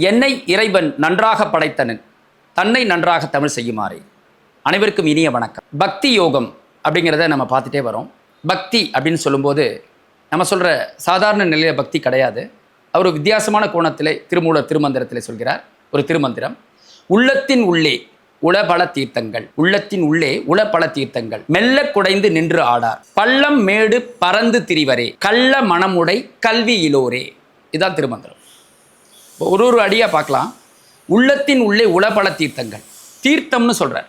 என்னை இறைவன் நன்றாக படைத்தனன் தன்னை நன்றாக தமிழ் செய்யுமாறு. அனைவருக்கும் இனிய வணக்கம். பக்தி யோகம் அப்படிங்கிறத நம்ம பார்த்துட்டே வரோம். பக்தி அப்படின்னு சொல்லும்போது நம்ம சொல்கிற சாதாரண நிலையில பக்தி கிடையாது. அவர் வித்தியாசமான கோணத்திலே திருமூலர் திருமந்திரத்திலே சொல்கிறார். ஒரு திருமந்திரம். உள்ளத்தின் உள்ளே உளபல தீர்த்தங்கள். உள்ளத்தின் உள்ளே உளபல தீர்த்தங்கள். மெல்ல குடைந்து நின்று ஆடார். பள்ளம் மேடு பறந்து திரிவரே. கள்ள மனமுடை கல்வியிலோரே இதுதான் திருமந்திரம். ஒரு ஒரு அடியாக பார்க்கலாம். உள்ளத்தின் உள்ளே உளபல தீர்த்தங்கள். தீர்த்தம்னு சொல்கிறார்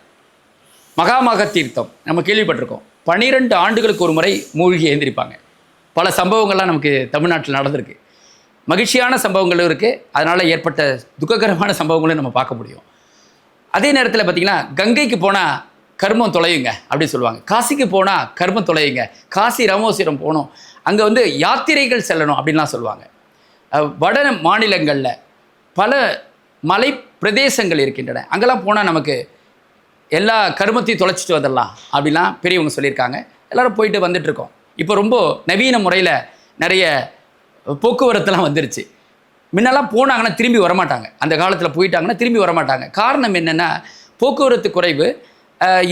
மகாமக தீர்த்தம். நம்ம கேள்விப்பட்டிருக்கோம். பன்னிரெண்டு ஆண்டுகளுக்கு ஒரு முறை மூழ்கி எழுந்திருப்பாங்க. பல சம்பவங்கள்லாம் நமக்கு தமிழ்நாட்டில் நடந்திருக்கு. மகிழ்ச்சியான சம்பவங்களும் இருக்குது அதனால் ஏற்பட்ட துக்ககரமான சம்பவங்களும் நம்ம பார்க்க முடியும். அதே நேரத்தில் பார்த்தீங்கன்னா கங்கைக்கு போனால் கர்மம் தொலையுங்க அப்படின்னு சொல்லுவாங்க. காசிக்கு போனால் கர்மம் தொலையுங்க. காசி ராமோசிரம் போகணும். அங்கே வந்து யாத்திரைகள் செல்லணும் அப்படின்லாம் சொல்லுவாங்க. வட மாநிலங்களில் பல மலை பிரதேசங்கள் இருக்கின்றன. அங்கெல்லாம் போனால் நமக்கு எல்லா கருமத்தையும் தொலைச்சிட்டு வந்துடலாம் அப்படிலாம் பெரியவங்க சொல்லியிருக்காங்க. எல்லோரும் போயிட்டு வந்துட்டுருக்கோம். இப்போ ரொம்ப நவீன முறையில் நிறைய போக்குவரத்துலாம் வந்துருச்சு. முன்னெல்லாம் போனாங்கன்னா திரும்பி வரமாட்டாங்க. அந்த காலத்தில் போயிட்டாங்கன்னா திரும்பி வரமாட்டாங்க. காரணம் என்னென்னா போக்குவரத்து குறைவு.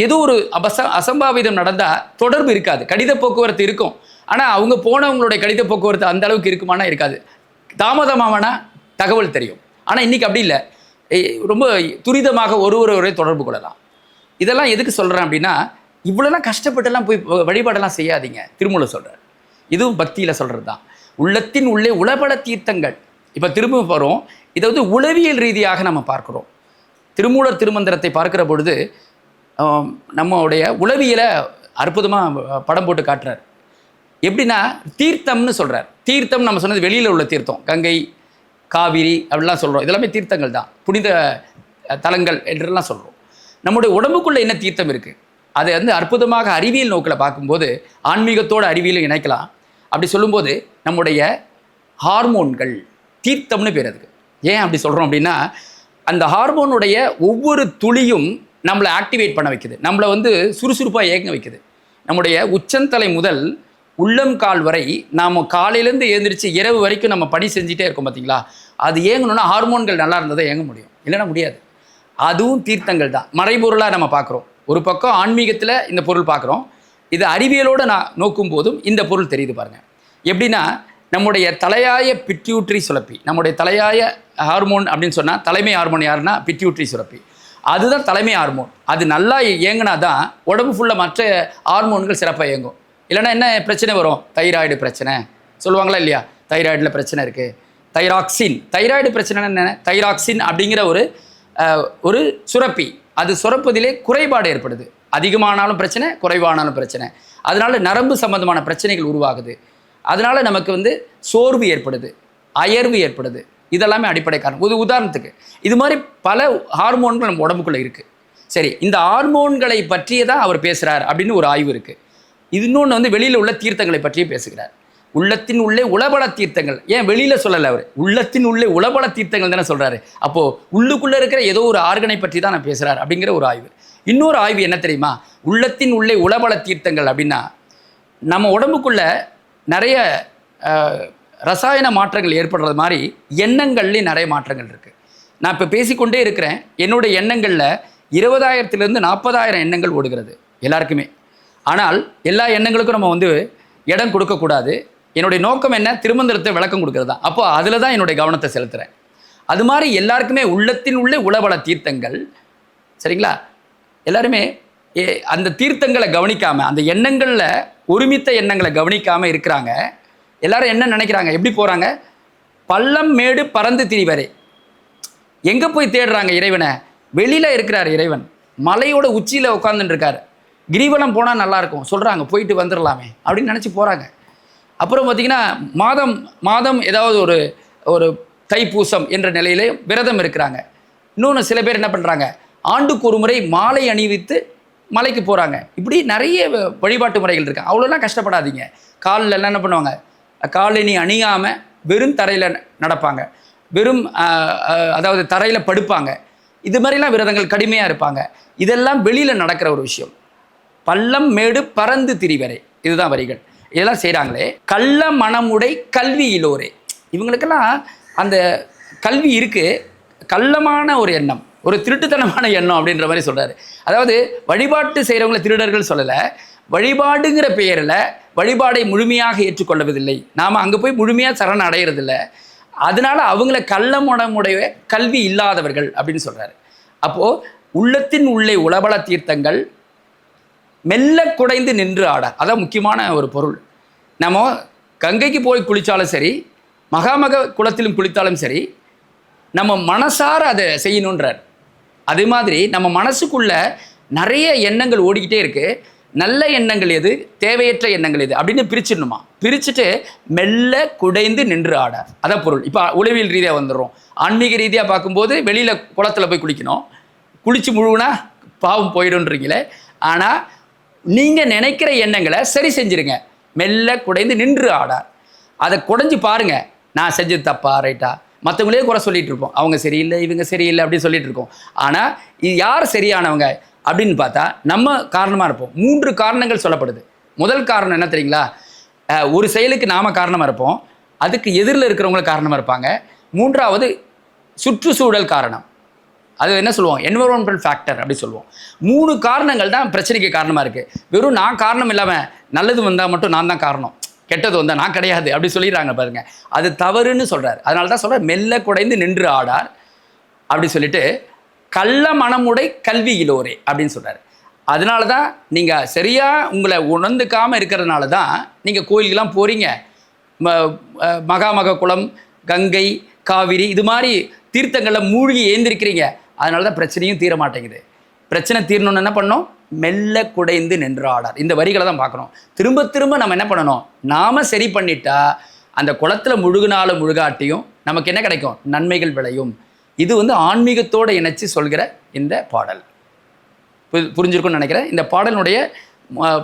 ஏதோ ஒரு அபச அசம்பாவிதம் நடந்தால் தொடர்பு இருக்காது. கடித போக்குவரத்து இருக்கும். ஆனால் அவங்க போனவங்களுடைய கடித போக்குவரத்து அந்த அளவுக்கு இருக்குமானா இருக்காது. தாமதமாகனா தகவல் தெரியும். ஆனால் இன்றைக்கி அப்படி இல்லை. ரொம்ப துரிதமாக ஒரு ஒருவரை தொடர்பு கொள்ளலாம். இதெல்லாம் எதுக்கு சொல்கிறேன் அப்படின்னா இவ்வளோலாம் கஷ்டப்பட்டுலாம் போய் வழிபாடெல்லாம் செய்யாதீங்க. திருமூல சொல்கிறார் இதுவும் பக்தியில் சொல்கிறது தான் உள்ளத்தின் உள்ளே உளபல தீர்த்தங்கள். இப்போ திரும்ப போகிறோம் இதை வந்து உளவியல் ரீதியாக நம்ம பார்க்குறோம். திருமூலர் திருமந்திரத்தை பார்க்குற பொழுது நம்மளுடைய உளவியலை அற்புதமாக படம் போட்டு காட்டுறார். எப்படின்னா தீர்த்தம்னு சொல்கிறார் தீர்த்தம் நம்ம சொன்னது வெளியில் உள்ள தீர்த்தம். கங்கை காவிரி அப்படிலாம் சொல்கிறோம் இதெல்லாமே தீர்த்தங்கள் தான். புனித தலங்கள் என்றெல்லாம் சொல்கிறோம் நம்முடைய உடம்புக்குள்ளே என்ன தீர்த்தம் இருக்குது அதை வந்து அற்புதமாக அறிவியல் நோக்கில் பார்க்கும்போது ஆன்மீகத்தோடு அறிவியலும் இணைக்கலாம். அப்படி சொல்லும்போது நம்முடைய ஹார்மோன்கள் தீர்த்தம்னு பேர் அதுக்கு. ஏன் அப்படி சொல்கிறோம் அப்படின்னா அந்த ஹார்மோனுடைய ஒவ்வொரு துளியும் நம்மளை ஆக்டிவேட் பண்ண வைக்குது. நம்மளை வந்து சுறுசுறுப்பாக இயங்க வைக்குது. நம்முடைய உச்சந்தலை முதல் உள்ளம் கால் வரை நாம் காலையிலேருந்து எழுந்திரிச்சு இரவு வரைக்கும் நம்ம பணி செஞ்சுட்டே இருக்கோம் பார்த்தீங்களா அது ஏங்கணும்னா ஹார்மோன்கள் நல்லா இருந்தால் தான் ஏங்க முடியும். இல்லைன்னா முடியாது. அதுவும் தீர்த்தங்கள் தான். மறைபொருளாக நம்ம பார்க்குறோம். ஒரு பக்கம் ஆன்மீகத்தில் இந்த பொருள் பார்க்குறோம். இது அறிவியலோடு நான் நோக்கும் போதும் இந்த பொருள் தெரியுது பாருங்கள் எப்படின்னா நம்முடைய தலையாய பிட்யூட்ரி சுரப்பி. நம்முடைய தலையாய ஹார்மோன் அப்படின்னு சொன்னால் தலைமை ஹார்மோன் யாருன்னா? பிட்யூட்ரி சுரப்பி. அதுதான் தலைமை ஹார்மோன். அது நல்லா இயங்கினா தான் உடம்பு ஃபுல்லாக மற்ற ஹார்மோன்கள் சிறப்பாக இயங்கும். இல்லைன்னா என்ன பிரச்சனை வரும்? தைராய்டு பிரச்சனை. சொல்லுவாங்களா இல்லையா? தைராய்டில் பிரச்சனை இருக்குது தைராக்சின். தைராய்டு பிரச்சனை என்ன தைராக்சின் அப்படிங்கிற ஒரு ஒரு சுரப்பி. அது சுரப்பதிலே குறைபாடு ஏற்படுது. அதிகமானாலும் பிரச்சனை குறைவானாலும் பிரச்சனை. அதனால் நரம்பு சம்பந்தமான பிரச்சனைகள் உருவாகுது. அதனால் நமக்கு வந்து சோர்வு ஏற்படுது. அயர்வு ஏற்படுது. இதெல்லாமே அடிப்படை காரணம். ஒரு உதாரணத்துக்கு இது மாதிரி பல ஹார்மோன்கள் நம்ம உடம்புக்குள்ளே இருக்குது சரி இந்த ஹார்மோன்களை பற்றியே தான் அவர் பேசுகிறார் அப்படின்னு ஒரு ஆய்வு இருக்குது இன்னொன்று வந்து வெளியில் உள்ள தீர்த்தங்களை பற்றியும் பேசுகிறார். உள்ளத்தின் உள்ளே உளபல தீர்த்தங்கள். ஏன் வெளியில் சொல்லலை அவர்? உள்ளத்தின் உள்ளே உளபல தீர்த்தங்கள் தானே சொல்கிறாரு அப்போது உள்ளுக்குள்ளே இருக்கிற ஏதோ ஒரு ஆர்கனை பற்றி தான் நான் பேசுகிறார் அப்படிங்கிற ஒரு ஆய்வு. இன்னொரு ஆய்வு என்ன தெரியுமா? உள்ளத்தின் உள்ளே உளபல தீர்த்தங்கள் அப்படின்னா நம்ம உடம்புக்குள்ள நிறைய ரசாயன மாற்றங்கள் ஏற்படுறது மாதிரி எண்ணங்கள்லேயும் நிறைய மாற்றங்கள் இருக்குது நான் இப்போ பேசிக்கொண்டே இருக்கிறேன். என்னுடைய எண்ணங்களில் இருபதாயிரத்துலேருந்து நாற்பதாயிரம் எண்ணங்கள் ஓடுகிறது. எல்லாருக்குமே. ஆனால் எல்லா எண்ணங்களுக்கும் நம்ம வந்து இடம் கொடுக்கக்கூடாது. என்னுடைய நோக்கம் என்ன? திருமந்திரத்தை விளக்கம் கொடுக்கறது. தான் அப்போ அதில் தான் என்னுடைய கவனத்தை செலுத்துகிறேன் அது மாதிரி எல்லாருக்குமே உள்ளத்தின் உள்ளே உளவள தீர்த்தங்கள் சரிங்களா? எல்லாருமே ஏ அந்த தீர்த்தங்களை கவனிக்காமல் அந்த எண்ணங்களில் ஒருமித்த எண்ணங்களை கவனிக்காமல் இருக்கிறாங்க. எல்லாரும் என்ன நினைக்கிறாங்க? எப்படி போகிறாங்க பள்ளம் மேடு பறந்து திரிவரே. எங்கே போய் தேடுறாங்க இறைவனை? வெளியில் இருக்கிறார் இறைவன். மலையோட உச்சியில் உட்காந்துட்டு இருக்கார். கிரிவலம் போனால் நல்லாயிருக்கும். சொல்கிறாங்க போயிட்டு வந்துடலாமே அப்படின்னு நினச்சி போகிறாங்க அப்புறம் பார்த்திங்கன்னா மாதம் மாதம் ஏதாவது ஒரு ஒரு தைப்பூசம் என்ற நிலையிலே விரதம் இருக்கிறாங்க. இன்னொன்று சில பேர் என்ன பண்ணுறாங்க ஆண்டுக்கு ஒரு முறை மாலை அணிவித்து மலைக்கு போகிறாங்க இப்படி நிறைய வழிபாட்டு முறைகள் இருக்குது அவ்வளோலாம் கஷ்டப்படாதீங்க. காலில் எல்லாம் என்ன பண்ணுவாங்க காலணி அணியாமல் வெறும் தரையில் நடப்பாங்க. வெறும் அதாவது தரையில் படுப்பாங்க. இது மாதிரிலாம் விரதங்கள் கடுமையாக இருப்பாங்க. இதெல்லாம் வெளியில் நடக்கிற ஒரு விஷயம். பள்ளம் மேடு பறந்து திரிவரே. இதுதான் வரிகள். இதெல்லாம் செய்கிறாங்களே கள்ள மனமுடை கல்வியிலோரே இவங்களுக்கெல்லாம் அந்த கல்வி இருக்குது கள்ளமான ஒரு எண்ணம். ஒரு திருட்டுத்தனமான எண்ணம் அப்படின்ற மாதிரி சொல்கிறாரு அதாவது வழிபாட்டு செய்கிறவங்கள திருடர்கள் சொல்லலை. வழிபாடுங்கிற பெயரில் வழிபாடை முழுமையாக ஏற்றுக்கொள்வதில்லை நாம் அங்கே போய் முழுமையாக சரண் அடையிறதில்ல. அதனால் அவங்கள கள்ள மனமுடைய கல்வி இல்லாதவர்கள் அப்படின்னு சொல்கிறாரு அப்போது உள்ளத்தின் உள்ளே உளபல தீர்த்தங்கள் மெல்ல குடைந்து நின்று ஆட. அதான் முக்கியமான ஒரு பொருள். நம்ம கங்கைக்கு போய் குளித்தாலும் சரி மகாமக குளத்திலும் குளித்தாலும் சரி நம்ம மனசார அதை செய்யணுன்றார் அது மாதிரி நம்ம மனசுக்குள்ள நிறைய எண்ணங்கள் ஓடிக்கிட்டே இருக்கு. நல்ல எண்ணங்கள் எது? தேவையற்ற எண்ணங்கள் எது? அப்படின்னு பிரிச்சிடணுமா? பிரிச்சுட்டு மெல்ல குடைந்து நின்று ஆட. அதான் பொருள். இப்போ உளவியல் ரீதியாக வந்துடுறோம். ஆன்மீக ரீதியாக பார்க்கும்போது வெளியில் குளத்தில் போய் குளிக்கணும். குளிச்சு முழுகுனா பாவம் போயிடும்ன்றீங்களே. ஆனால் நீங்கள் நினைக்கிற எண்ணங்களை சரி செஞ்சுருங்க. மெல்ல குடைந்து நின்று ஆடார். அதை குடைஞ்சு பாருங்க. நான் செஞ்சது தப்பா ரைட்டா மற்றவங்களே குறை சொல்லிட்டு இருப்போம். அவங்க சரியில்லை இவங்க சரியில்லை அப்படின்னு சொல்லிட்டு இருக்கோம். ஆனால் இது யார் சரியானவங்க அப்படின்னு பார்த்தா நம்ம காரணமாக இருப்போம். மூன்று காரணங்கள் சொல்லப்படுது. முதல் காரணம் என்ன தெரியுங்களா? ஒரு செயலுக்கு நாம் காரணமாக இருப்போம். அதுக்கு எதிரில் இருக்கிறவங்களுக்கு காரணமாக இருப்பாங்க. மூன்றாவது சுற்றுச்சூழல் காரணம். அது என்ன சொல்லுவோம் என்வரோன்மெண்டல் ஃபேக்டர் அப்படி சொல்லுவோம். மூணு காரணங்கள் தான் பிரச்சனைக்கு காரணமாக இருக்குது வெறும் நான் காரணம் இல்லாமல் நல்லது வந்தால் மட்டும் நான் தான் காரணம். கெட்டது வந்தால் நான் கிடையாது. அப்படி சொல்லிடுறாங்க பாருங்க. அது தவறுன்னு சொல்கிறார் அதனால தான் சொல்கிறார் மெல்ல குடைந்து நின்று ஆடார். அப்படி சொல்லிட்டு கள்ள மனமுடை கல்வி இலோரே அப்படின்னு சொல்கிறார் அதனால தான் நீங்கள் சரியாக உங்களை உணர்ந்துக்காமல் இருக்கிறதுனால தான் நீங்கள் கோயிலுக்கெல்லாம் போகிறீங்க ம அஹ் மகாமக குளம் கங்கை காவிரி இது மாதிரி தீர்த்தங்களில் மூழ்கி ஏந்திருக்கிறீங்க. அதனால தான் பிரச்சனையும் தீர மாட்டேங்குது. பிரச்சனை தீரணும்னு என்ன பண்ணோம் மெல்ல குடைந்து நின்றாடார் இந்த வரிகளை தான் பார்க்கணும். திரும்ப திரும்ப நம்ம என்ன பண்ணணும்? நாம சரி பண்ணிட்டா அந்த குளத்தில் முழுகினாலும் முழுகாட்டியும் நமக்கு என்ன கிடைக்கும்? நன்மைகள் விளையும். இது வந்து ஆன்மீகத்தோடு இணைச்சி சொல்கிற இந்த பாடல். பு- புரிஞ்சிருக்கும்னு நினைக்கிறேன். இந்த பாடலினுடைய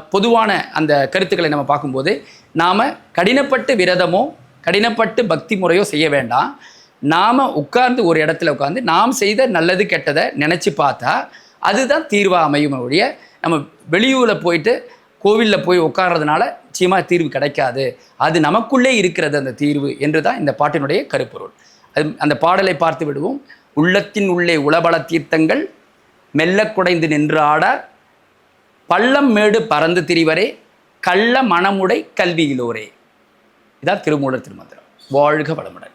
பொதுவான அந்த கருத்துக்களை நம்ம பார்க்கும்போது நாம் கடினப்பட்டு விரதமோ கடினப்பட்டு பக்தி முறையோ செய்ய வேண்டாம். நாம் உட்கார்ந்து ஒரு இடத்துல உட்கார்ந்து நாம் செய்த நல்லது கெட்டதை நினச்சி பார்த்தா அதுதான் தீர்வாக அமையும் ஒழிய நம்ம வெளியூரில் போயிட்டு கோவிலில் போய் உட்கார்றதுனால நிச்சயமாக தீர்வு கிடைக்காது. அது நமக்குள்ளே இருக்கிறது அந்த தீர்வு என்று தான் இந்த பாட்டினுடைய கருப்பொருள். அது அந்த பாடலை பார்த்து விடுவோம். உள்ளத்தின் உள்ளே உளபல தீர்த்தங்கள் மெல்ல குடைந்து நின்று ஆடார் பள்ளம் மேடு பறந்து திரிவரே கள்ள மனமுடை கல்வியிலோரே. இதான் திருமூலர் திருமந்திரம். வாழ்க வளமுடன்.